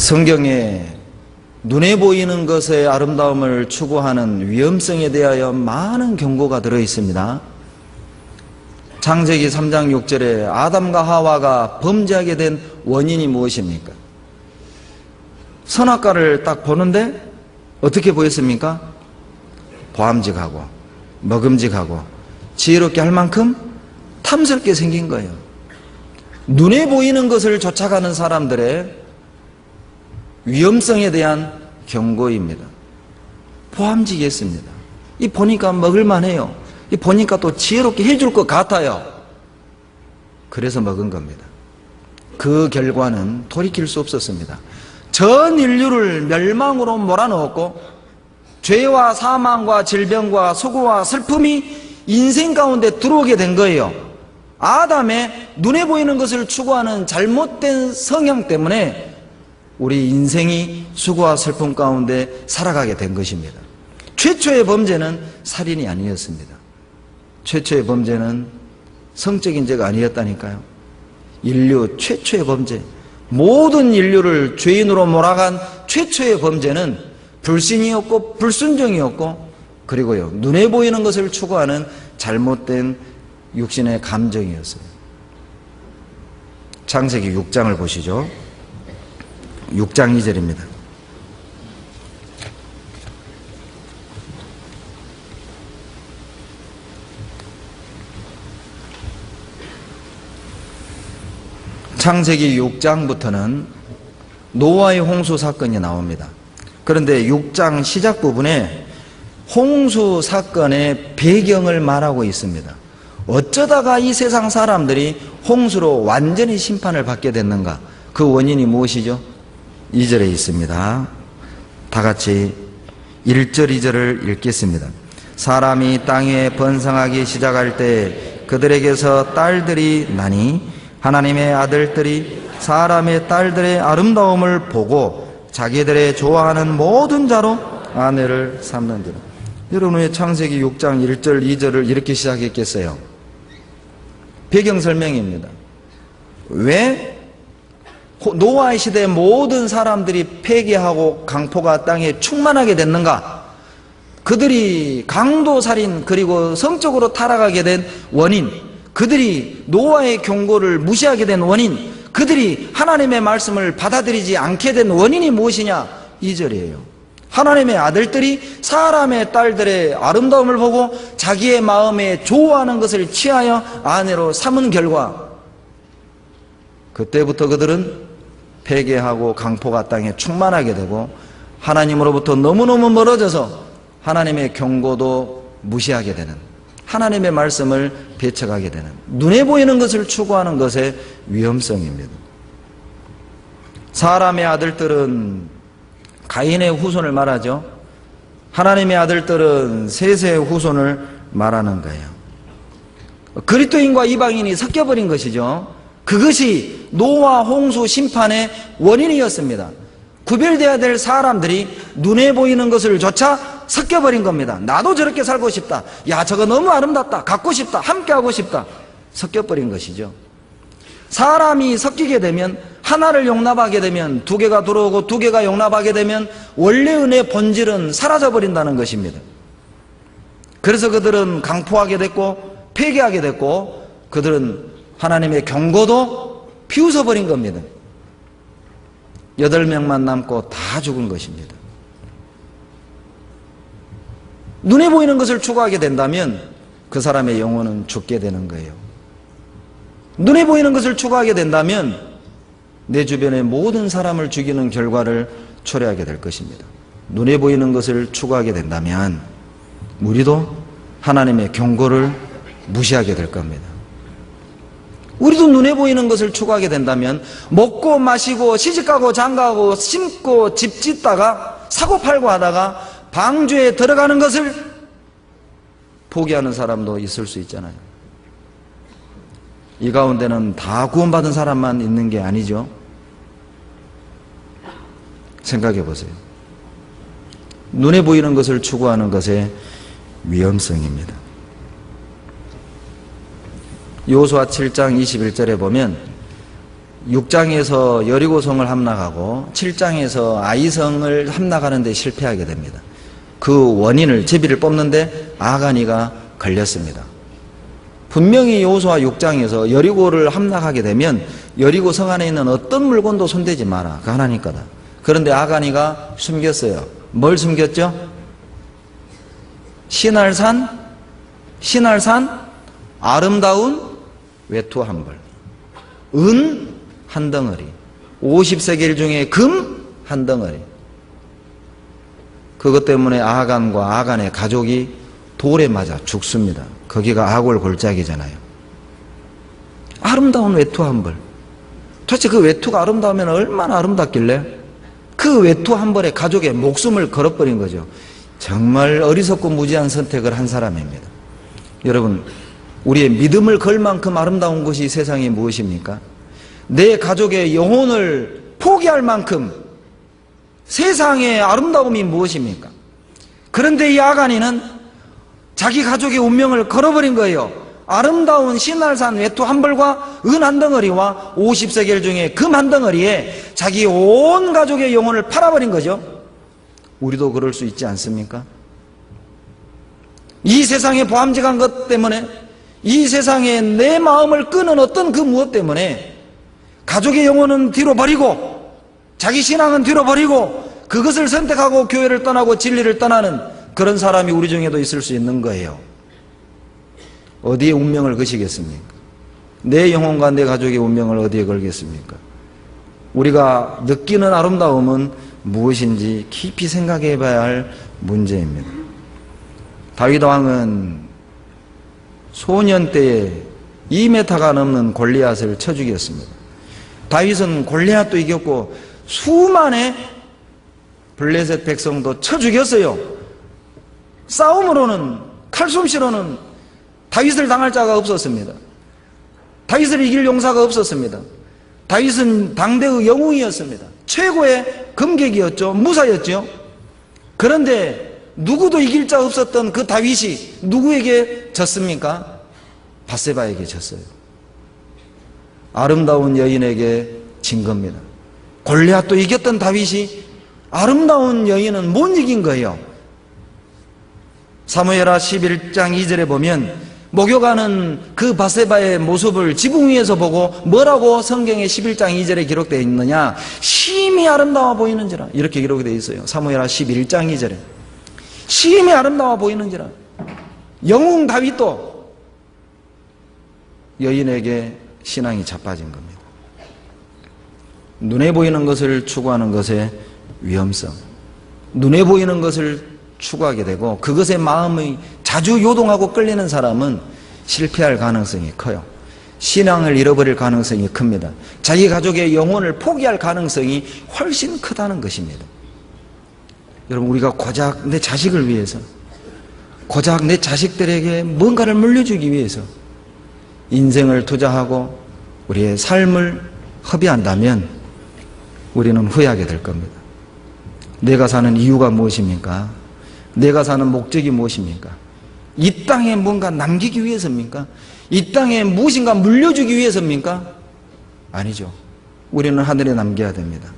성경에 눈에 보이는 것의 아름다움을 추구하는 위험성에 대하여 많은 경고가 들어 있습니다. 창세기 3장 6절에 아담과 하와가 범죄하게 된 원인이 무엇입니까? 선악과를 딱 보는데 어떻게 보였습니까? 보암직하고 먹음직하고 지혜롭게 할 만큼 탐스럽게 생긴 거예요. 눈에 보이는 것을 쫓아가는 사람들의 위험성에 대한 경고입니다. 보암직했습니다. 이 보니까 먹을만해요. 이 보니까 또 지혜롭게 해줄 것 같아요. 그래서 먹은 겁니다. 그 결과는 돌이킬 수 없었습니다. 전 인류를 멸망으로 몰아넣었고 죄와 사망과 질병과 수고와 슬픔이 인생 가운데 들어오게 된 거예요. 아담의 눈에 보이는 것을 추구하는 잘못된 성향 때문에 우리 인생이 수고와 슬픔 가운데 살아가게 된 것입니다. 최초의 범죄는 살인이 아니었습니다. 최초의 범죄는 성적인 죄가 아니었다니까요. 인류 최초의 범죄, 모든 인류를 죄인으로 몰아간 최초의 범죄는 불신이었고 불순종이었고 그리고요 눈에 보이는 것을 추구하는 잘못된 육신의 감정이었어요. 창세기 6장을 보시죠. 6장 2절입니다. 창세기 6장부터는 노아의 홍수 사건이 나옵니다. 그런데 6장 시작 부분에 홍수 사건의 배경을 말하고 있습니다. 어쩌다가 이 세상 사람들이 홍수로 완전히 심판을 받게 됐는가? 그 원인이 무엇이죠? 2절에 있습니다. 다 같이 1절, 2절을 읽겠습니다. 사람이 땅에 번성하기 시작할 때 그들에게서 딸들이 나니 하나님의 아들들이 사람의 딸들의 아름다움을 보고 자기들의 좋아하는 모든 자로 아내를 삼는지라. 여러분의 창세기 6장 1절, 2절을 이렇게 시작했겠어요. 배경 설명입니다. 왜 노아의 시대의 모든 사람들이 폐기하고 강포가 땅에 충만하게 됐는가? 그들이 강도살인 그리고 성적으로 타락하게 된 원인, 그들이 노아의 경고를 무시하게 된 원인, 그들이 하나님의 말씀을 받아들이지 않게 된 원인이 무엇이냐? 이절이에요 하나님의 아들들이 사람의 딸들의 아름다움을 보고 자기의 마음에 좋아하는 것을 취하여 아내로 삼은 결과 그때부터 그들은 폐괴하고 강포가 땅에 충만하게 되고 하나님으로부터 너무너무 멀어져서 하나님의 경고도 무시하게 되는 하나님의 말씀을 배척하게 되는 눈에 보이는 것을 추구하는 것의 위험성입니다. 사람의 아들들은 가인의 후손을 말하죠. 하나님의 아들들은 셋의 후손을 말하는 거예요. 그리스도인과 이방인이 섞여버린 것이죠. 그것이 노아 홍수 심판의 원인이었습니다. 구별되어야 될 사람들이 눈에 보이는 것을 조차 섞여버린 겁니다. 나도 저렇게 살고 싶다. 야, 저거 너무 아름답다. 갖고 싶다. 함께하고 싶다. 섞여버린 것이죠. 사람이 섞이게 되면 하나를 용납하게 되면 두 개가 들어오고 두 개가 용납하게 되면 원래 은의 본질은 사라져 버린다는 것입니다. 그래서 그들은 강포하게 됐고 폐기하게 됐고 그들은 하나님의 경고도 피우서 버린 겁니다. 여덟 명만 남고 다 죽은 것입니다. 눈에 보이는 것을 추구하게 된다면 그 사람의 영혼은 죽게 되는 거예요. 눈에 보이는 것을 추구하게 된다면 내 주변의 모든 사람을 죽이는 결과를 초래하게 될 것입니다. 눈에 보이는 것을 추구하게 된다면 우리도 하나님의 경고를 무시하게 될 겁니다. 우리도 눈에 보이는 것을 추구하게 된다면 먹고 마시고 시집가고 장가가고 심고 집 짓다가 사고 팔고 하다가 방주에 들어가는 것을 포기하는 사람도 있을 수 있잖아요. 이 가운데는 다 구원받은 사람만 있는 게 아니죠. 생각해 보세요. 눈에 보이는 것을 추구하는 것의 위험성입니다. 요수아 7장 21절에 보면 6장에서 여리고성을 함락하고 7장에서 아이성을 함락하는 데 실패하게 됩니다. 그 원인을 제비를 뽑는데 아가니가 걸렸습니다. 분명히 여호수아 6장에서 여리고를 함락하게 되면 여리고 성 안에 있는 어떤 물건도 손대지 마라. 그 하나님 거다. 그런데 아가니가 숨겼어요. 뭘 숨겼죠? 신할산, 신할산, 아름다운 외투 한 벌, 은 한 덩어리, 50세겔 중에 금 한 덩어리. 그것 때문에 아간과 아간의 가족이 돌에 맞아 죽습니다. 거기가 아골 골짜기잖아요. 아름다운 외투 한 벌. 도대체 그 외투가 아름다우면 얼마나 아름답길래 그 외투 한 벌에 가족의 목숨을 걸어버린 거죠. 정말 어리석고 무지한 선택을 한 사람입니다. 여러분, 우리의 믿음을 걸 만큼 아름다운 것이 세상에 무엇입니까? 내 가족의 영혼을 포기할 만큼 세상의 아름다움이 무엇입니까? 그런데 이 아가니는 자기 가족의 운명을 걸어버린 거예요. 아름다운 신날산 외투 한 벌과 은 한 덩어리와 50세겔 중에 금 한 덩어리에 자기 온 가족의 영혼을 팔아버린 거죠. 우리도 그럴 수 있지 않습니까? 이 세상에 보암직한 것 때문에 이 세상에 내 마음을 끄는 어떤 그 무엇 때문에 가족의 영혼은 뒤로 버리고 자기 신앙은 뒤로 버리고 그것을 선택하고 교회를 떠나고 진리를 떠나는 그런 사람이 우리 중에도 있을 수 있는 거예요. 어디에 운명을 거시겠습니까? 내 영혼과 내 가족의 운명을 어디에 걸겠습니까? 우리가 느끼는 아름다움은 무엇인지 깊이 생각해 봐야 할 문제입니다. 다윗 왕은 소년 때에 2m가 넘는 골리앗을 쳐 죽였습니다. 다윗은 골리앗도 이겼고 수만의 블레셋 백성도 쳐 죽였어요. 싸움으로는 칼솜씨로는 다윗을 당할 자가 없었습니다. 다윗을 이길 용사가 없었습니다. 다윗은 당대의 영웅이었습니다. 최고의 금객이었죠. 무사였죠. 그런데 누구도 이길 자 없었던 그 다윗이 누구에게 졌습니까? 바세바에게 졌어요. 아름다운 여인에게 진 겁니다. 골리앗도 이겼던 다윗이 아름다운 여인은 못 이긴 거예요. 사무엘하 11장 2절에 보면 목욕하는 그 바세바의 모습을 지붕 위에서 보고 뭐라고 성경의 11장 2절에 기록되어 있느냐 심히 아름다워 보이는지라 이렇게 기록이 되어 있어요 사무엘하 11장 2절에 심히 아름다워 보이는지라 영웅 다윗도 여인에게 신앙이 자빠진 겁니다 눈에 보이는 것을 추구하는 것의 위험성 눈에 보이는 것을 추구하게 되고 그것에 마음이 자주 요동하고 끌리는 사람은 실패할 가능성이 커요. 신앙을 잃어버릴 가능성이 큽니다. 자기 가족의 영혼을 포기할 가능성이 훨씬 크다는 것입니다. 여러분, 우리가 고작 내 자식을 위해서, 고작 내 자식들에게 뭔가를 물려주기 위해서 인생을 투자하고 우리의 삶을 허비한다면 우리는 후회하게 될 겁니다. 내가 사는 이유가 무엇입니까? 내가 사는 목적이 무엇입니까? 이 땅에 뭔가 남기기 위해서입니까? 이 땅에 무엇인가 물려주기 위해서입니까? 아니죠. 우리는 하늘에 남겨야 됩니다.